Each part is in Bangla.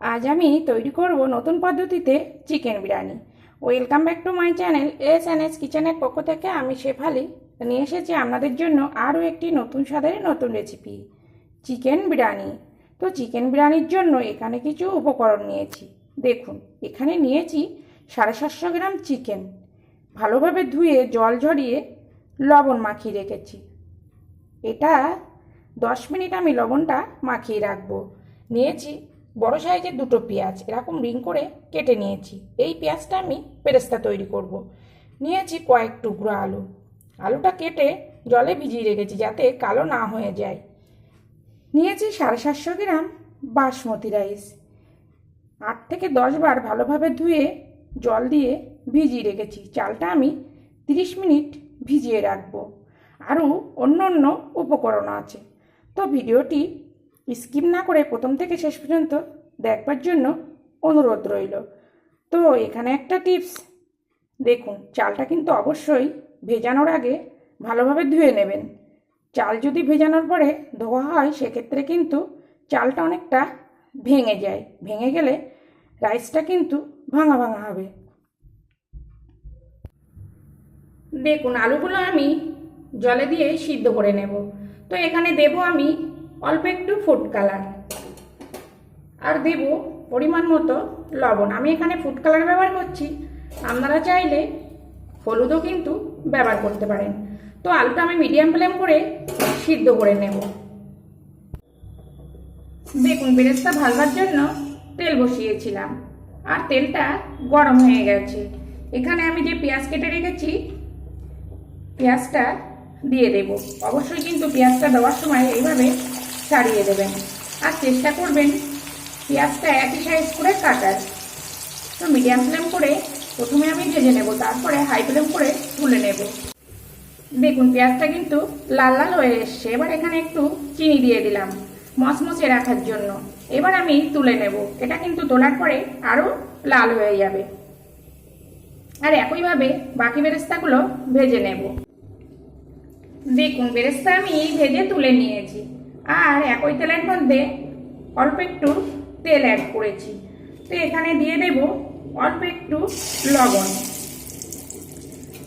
আজ আমি তৈরি করব নতুন পদ্ধতিতে chicken biryani. Welcome back to my channel S N S কিচেনের পক্ষ থেকে আমি শেফালি নিয়ে এসেছি আপনাদের জন্য আরও একটি নতুন স্বাদের নতুন রেসিপি চিকেন বিরিয়ানি। তো চিকেন বিরিয়ানির জন্য এখানে কিছু উপকরণ নিয়েছি। দেখুন, এখানে নিয়েছি সাড়ে সাতশো গ্রাম চিকেন। ভালোভাবে ধুয়ে জল ঝরিয়ে লবণ মাখিয়ে রেখেছি। এটা দশ মিনিট আমি লবণটা মাখিয়ে রাখব। নিয়েছি বড় সাইজের দুটো পেঁয়াজ এরকম রিং করে কেটে নিয়েছি। এই পেঁয়াজটা আমি পেরেস্তা তৈরি করব। নিয়েছি কয়েক টুকরো আলু। আলুটা কেটে জলে ভিজিয়ে রেখেছি যাতে কালো না হয়ে যায়। নিয়েছি সাড়ে সাতশো গ্রাম বাসমতি রাইস। আট থেকে দশ বার ভালোভাবে ধুয়ে জল দিয়ে ভিজিয়ে রেখেছি। চালটা আমি তিরিশ মিনিট ভিজিয়ে রাখব। আরও অন্য অন্য উপকরণ আছে। তো ভিডিওটি স্কিপ না করে প্রথম থেকে শেষ পর্যন্ত দেখবার জন্য অনুরোধ রইল। তো এখানে একটা টিপস। দেখুন, চালটা কিন্তু অবশ্যই ভেজানোর আগে ভালোভাবে ধুয়ে নেবেন। চাল যদি ভেজানোর পরে ধোয়া হয়, সেক্ষেত্রে কিন্তু চালটা অনেকটা ভেঙে যায়। ভেঙে গেলে রাইসটা কিন্তু ভাঙা ভাঙা হবে। দেখুন, আলুগুলো আমি জলে দিয়ে সিদ্ধ করে নেব। তো এখানে দেব আমি অল্প একটু ফুড কালার আর দেব পরিমাণ মতো লবণ। আমি এখানে ফুড কালার ব্যবহার করছি। আপনারা চাইলে হলুদও কিন্তু ব্যবহার করতে পারেন। তো আলুটা আমি মিডিয়াম ফ্লেম করে সিদ্ধ করে নেব। দেখুন, বেরেস্তা ভাজবার জন্য তেল বসিয়েছিলাম। আর তেলটা গরম হয়ে গেছে। এখানে আমি যে পেঁয়াজ কেটে রেখেছি, পেঁয়াজটা দিয়ে দেব। অবশ্যই কিন্তু পেঁয়াজটা দেওয়ার সময় এইভাবে ছাড়িয়ে দেবেন। আর চেষ্টা করবেন পেঁয়াজটা একই সাইজ করে কাটার। তো মিডিয়াম ফ্লেম করে প্রথমে আমি ভেজে নেব, তারপরে হাই ফ্লেম করে তুলে নেব। দেখুন, পেঁয়াজটা কিন্তু লাল লাল হয়ে এসছে। এবার এখানে একটু চিনি দিয়ে দিলাম মচমচে রাখার জন্য। এবার আমি তুলে নেব। এটা কিন্তু তোলার পরে আরও লাল হয়ে যাবে। আর একইভাবে বাকি বেরেস্তাগুলো ভেজে নেব। দেখুন, বেরেস্তা আমি ভেজে তুলে নিয়েছি। আর একই তেলের মধ্যে অল্প একটু তেল অ্যাড করেছি। তো এখানে দিয়ে দেব অল্প একটু লবণ।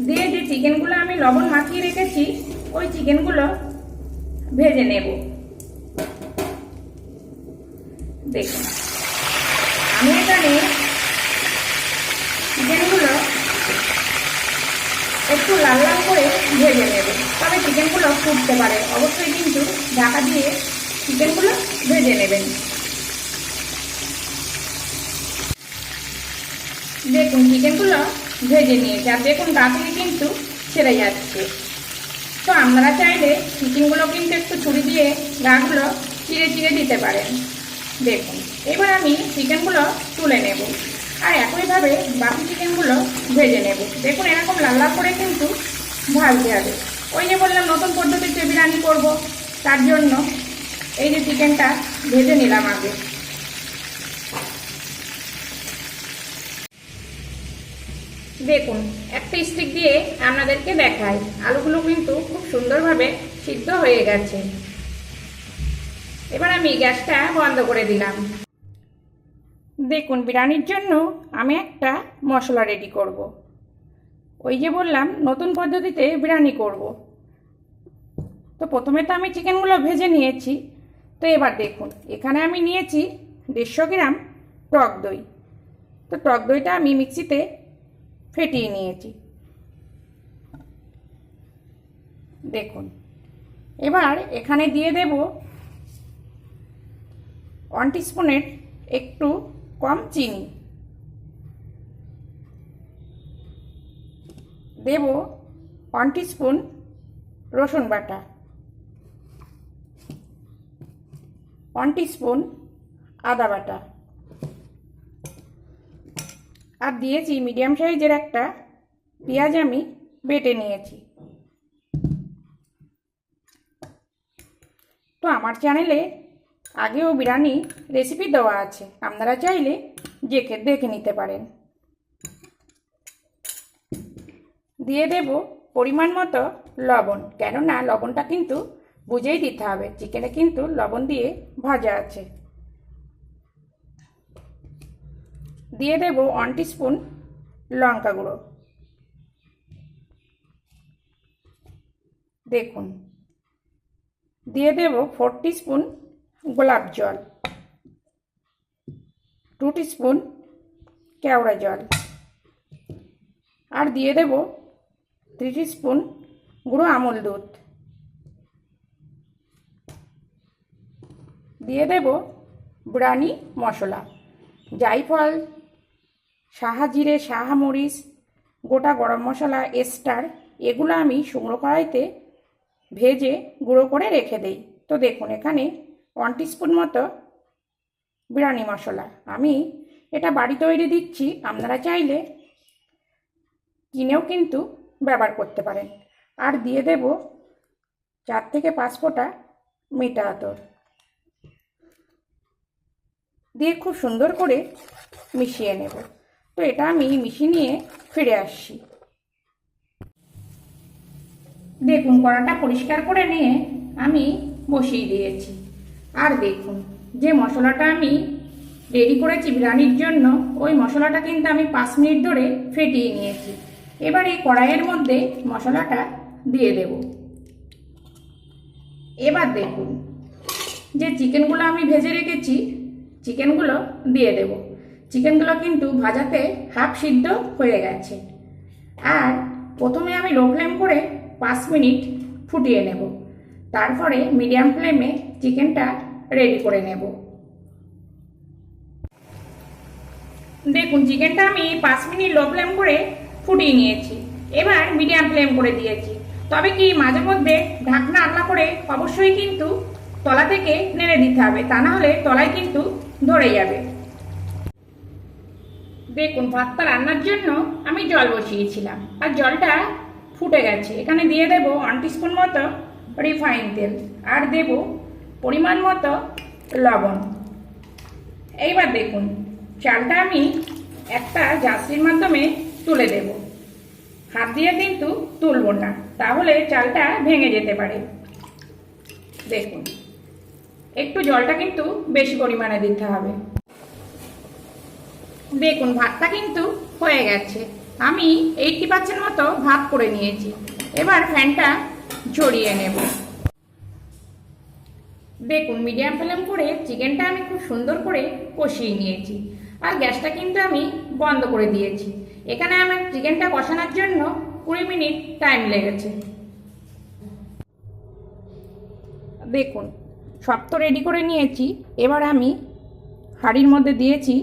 দিয়ে যে চিকেনগুলো আমি লবণ মাখিয়ে রেখেছি, ওই চিকেনগুলো ভেজে নেব। দেখুন, আমি এখানে চিকেনগুলো একটু লাল লাল করে ভেজে নেব। তবে ফুটতে পারে। অবশ্যই কিন্তু ঢাকা দিয়ে চিকেনগুলো ভেজে নেবেন। দেখুন, চিকেনগুলো ভেজে নিয়েছি আর দেখুন থেকে কিন্তু ছেড়ে যাচ্ছে। তো আপনারা চাইলে চিকেনগুলো কিন্তু একটু ছুরি দিয়ে গাগুলো চিড়ে চিড়ে দিতে পারেন। দেখুন, এবার আমি চিকেনগুলো তুলে নেব আর একইভাবে বাকি চিকেনগুলো ভেজে নেব। দেখুন, এরকম লাল করে কিন্তু ভাজতে হবে। ওই যে বললাম, নতুন পদ্ধতিতে বিরিয়ানি করব। তার জন্য এই যে চিকেনটা ভেজে নিলাম আগে। দেখুন একটা স্টিক দিয়ে আপনাদেরকে দেখাই। আলুগুলো কিন্তু খুব সুন্দরভাবে সিদ্ধ হয়ে গেছে। এবার আমি গ্যাসটা বন্ধ করে দিলাম। দেখুন, বিরিয়ানির জন্য আমি একটা মশলা রেডি করব। ওই যে বললাম, নতুন পদ্ধতিতে বিরিয়ানি করব। তো প্রথমে তো আমি চিকেনগুলো ভেজে নিয়েছি। তো এবার দেখুন, এখানে আমি নিয়েছি দেড়শো গ্রাম টক দই। তো টক দইটা আমি মিক্সিতে ফেটিয়ে নিয়েছি। দেখুন, এবার এখানে দিয়ে দেব ওয়ান টিস্পুনের একটু কম চিনি। দেব ওয়ান টিস্পুন রসুন বাটা। ওয়ান টিস্পুন আদা বাটা। আর দিয়েছি মিডিয়াম সাইজের একটা পেঁয়াজ আমি বেটে নিয়েছি। তো আমার চ্যানেলে আগেও বিরিয়ানি রেসিপি দেওয়া আছে। আপনারা চাইলে দেখে দেখে নিতে পারেন। দিয়ে দেব পরিমাণ মতো লবণ। কেননা লবণটা কিন্তু বুঝেই দিতে হবে, চিকেনে কিন্তু লবণ দিয়ে ভাজা আছে। দিয়ে দেব ওয়ান স্পুন লঙ্কা গুঁড়ো। দেখুন, দিয়ে দেব ফোর স্পুন গোলাপ জল টু স্পুন কেওড়া জল। আর দিয়ে দেব থ্রি স্পুন গুঁড়ো আমুল দুধ। দিয়ে দেব ব্রানি মশলা। জাইফল সাহা জিরে, সাহা মরিচ, গোটা গরম মশলা, এস্টার, এগুলো আমি শুকনো কড়াইতে ভেজে গুঁড়ো করে রেখে দেই। তো দেখুন, এখানে ওয়ান স্পুন মতো বিরিয়ানি মশলা। আমি এটা বাড়ি তৈরি দিচ্ছি, আপনারা চাইলে কিনেও কিন্তু ব্যবহার করতে পারেন। আর দিয়ে দেব চার থেকে পাঁচ ফোঁটা মিঠা আতর। দিয়ে খুব সুন্দর করে মিশিয়ে নেব। তো এটা আমি মিশিয়ে নিয়ে ফিরে আসছি। দেখুন, কড়াটা পরিষ্কার করে নিয়ে আমি বসিয়ে দিয়েছি। আর দেখুন, যে মশলাটা আমি রেডি করেছি বিরিয়ানির জন্য, ওই মশলাটা কিন্তু আমি পাঁচ মিনিট ধরে ফেটিয়ে নিয়েছি। এবার এই কড়াইয়ের মধ্যে মশলাটা দিয়ে দেব। এবার দেখুন যে চিকেনগুলো আমি ভেজে রেখেছি, চিকেনগুলো দিয়ে দেব। চিকেনগুলো কিন্তু ভাজাতে হাফ সিদ্ধ হয়ে গেছে। আর প্রথমে আমি লো ফ্লেম করে পাঁচ মিনিট ফুটিয়ে নেব। তারপরে মিডিয়াম ফ্লেমে চিকেনটা রেডি করে নেব। দেখুন, চিকেনটা আমি পাঁচ মিনিট লো ফ্লেম করে ফুটিয়ে নিয়েছি। এবার মিডিয়াম ফ্লেম করে দিয়েছি। তবে কি মাঝে মধ্যে ঢাকনা আগলা করে অবশ্যই কিন্তু তলা থেকে নেড়ে দিতে হবে, তা না হলে তলায় কিন্তু ধরে যাবে। দেখুন, ভাতটা রান্নার জন্য আমি জল বসিয়েছিলাম আর জলটা ফুটে গেছে। এখানে দিয়ে দেব ওয়ান স্পুন মতো রিফাইন তেল আর দেব পরিমাণ মতো লবণ। এইবার দেখুন, চালটা আমি একটা জার্সির মাধ্যমে তুলে দেব। হাত দিয়ে কিন্তু তুলব না, তাহলে চালটা ভেঙে যেতে পারে। দেখুন, একটু জলটা কিন্তু বেশি পরিমাণে দিতে হবে। দেখুন, ভাতটা কিন্তু হয়ে গেছে। আমি এইটটি পার্সেন্ট মতো ভাত করে নিয়েছি। এবার ফ্যানটা ঝরিয়ে নেব। দেখুন, মিডিয়াম ফ্লেম করে চিকেনটা আমি খুব সুন্দর করে কষিয়ে নিয়েছি। আর গ্যাসটা কিন্তু আমি বন্ধ করে দিয়েছি। এখানে আমার চিকেনটা কষানোর জন্য কুড়ি মিনিট টাইম লেগেছে। দেখুন, সব তো রেডি করে নিয়েছি। এবার আমি হাঁড়ির মধ্যে দিয়েছি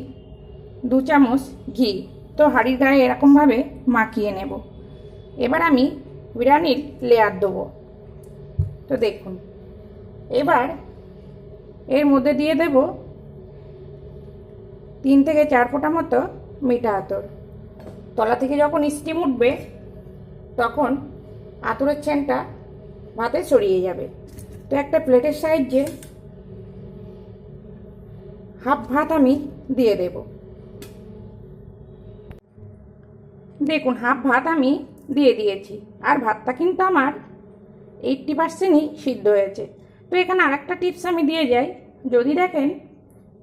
দু চামচ ঘি। তো হাঁড়ির গায়ে এরকমভাবে মাখিয়ে নেব। এবার আমি বিরিয়ানির লেয়ার দেবো। তো দেখুন, এবার এর মধ্যে দিয়ে দেব তিন থেকে চার ফোঁটা মতো মিঠা আতর। তলা থেকে যখন স্টিম উঠবে, তখন আতরের ছেনটা ভাতে ছড়িয়ে যাবে। তো একটা প্লেটের সাহায্যে হাফ ভাত আমি দিয়ে দেব। দেখুন হাফ ভাত আমি দিয়ে দিয়েছি। আর ভাতটা কিন্তু আমার এইটটি পার্সেন্টই সিদ্ধ হয়েছে। তো এখানে আরেকটা টিপস আমি দিয়ে যাই। যদি দেখেন,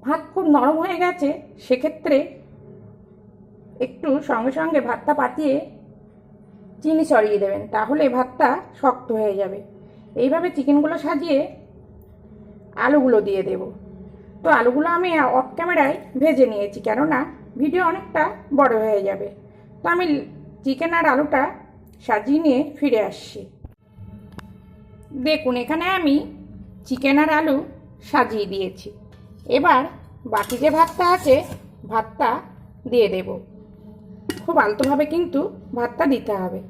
ভাত খুব নরম হয়ে গেছে, সেক্ষেত্রে একটু সঙ্গে সঙ্গে ভাতটা পাতিয়ে চিনি ছড়িয়ে দেবেন তাহলে ভাতটা শক্ত হয়ে যাবে। এইভাবে চিকেনগুলো সাজিয়ে আলুগুলো দিয়ে দেব। তো আলুগুলো আমি অফ ক্যামেরায় ভেজে নিয়েছি, কেননা ভিডিও অনেকটা বড় হয়ে যাবে। তো আমি চিকেন আর আলুটা সাজিয়ে নিয়ে ফিরে আসছি। দেখুন, এখানে আমি চিকেন আর আলু সাজিয়ে দিয়েছি। এবার বাকি যে ভাতটা আছে, ভাতটা দিয়ে দেব। খুব আলতোভাবে কিন্তু ভাতটা দিতে হবে।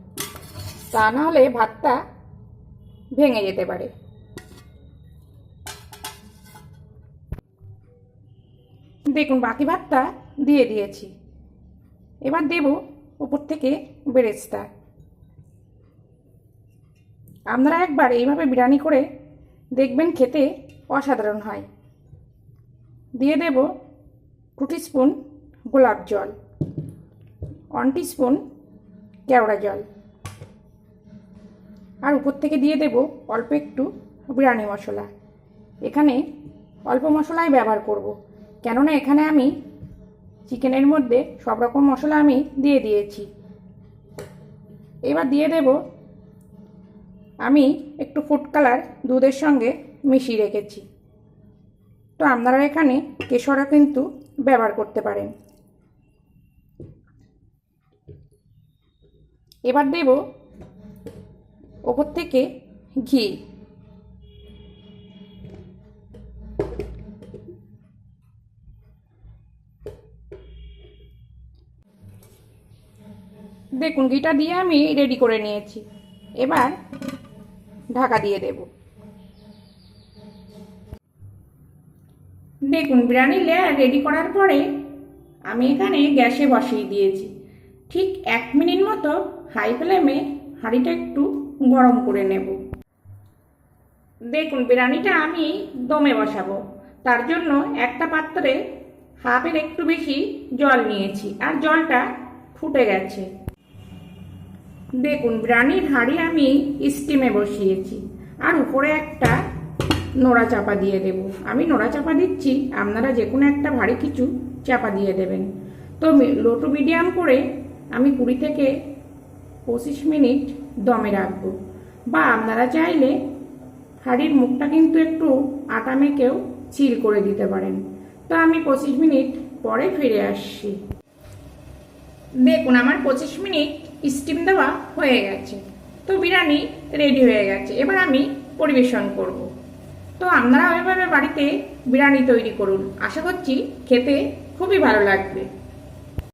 তা না হলে ভাতটা ভেঙে যেতে পারে। দেখুন, বাকি ভাতটা দিয়ে দিয়েছি। এবার দেব উপর থেকে বেরেস্তা। আপনারা একবার এইভাবে বিরিয়ানি করে দেখবেন খেতে অসাধারণ হয়। দিয়ে দেব টু স্পুন গোলাপ জল। ওয়ান স্পুন কেওড়া জল। আর উপর থেকে দিয়ে দেব অল্প একটু বিরিয়ানি মশলা। এখানে অল্প মশলাই ব্যবহার করব। কেননা এখানে আমি চিকেনের মধ্যে সব রকম মশলা আমি দিয়ে দিয়েছি। এবার দিয়ে দেব আমি একটু ফুড কালার দুধের সঙ্গে মিশিয়ে রেখেছি। তো আপনারা এখানে কেশরা কিন্তু ব্যবহার করতে পারেন। এবার দেব ওপর থেকে ঘি। দেখুন, ঘিটা দিয়ে আমি রেডি করে নিয়েছি। এবার ঢাকা দিয়ে দেব। দেখুন, বিরিয়ানি লেয়ার রেডি করার পরে আমি এখানে গ্যাসে বসিয়ে দিয়েছি। ঠিক এক মিনিট মতো হাই ফ্লেমে হাঁড়িটা একটু গরম করে নেব। দেখুন, বিরিয়ানিটা আমি দমে বসাবো। তার জন্য একটা পাত্রে হাফের একটু বেশি জল নিয়েছি আর জলটা ফুটে গেছে। দেখুন, বিরিয়ানির হাঁড়ি আমি স্টিমে বসিয়েছি আর উপরে একটা নোড়া চাপা দিয়ে দেব। আমি নোড়া চাপা দিচ্ছি, আপনারা যে কোনো একটা ভারী কিছু চাপা দিয়ে দেবেন। তো লো মিডিয়াম করে আমি কুড়ি থেকে পঁচিশ মিনিট দমে রাখব। বা আপনারা চাইলে হাঁড়ির মুখটা কিন্তু একটু আটা মেখেও চিল করে দিতে পারেন। তো আমি পঁচিশ মিনিট পরে ফিরে আসছি। দেখুন, আমার পঁচিশ মিনিট স্টিম দেওয়া হয়ে গেছে। তো বিরিয়ানি রেডি হয়ে গেছে। এবার আমি পরিবেশন করব। তো আপনারা ওইভাবে বাড়িতে বিরিয়ানি তৈরি করুন। আশা করছি খেতে খুবই ভালো লাগবে।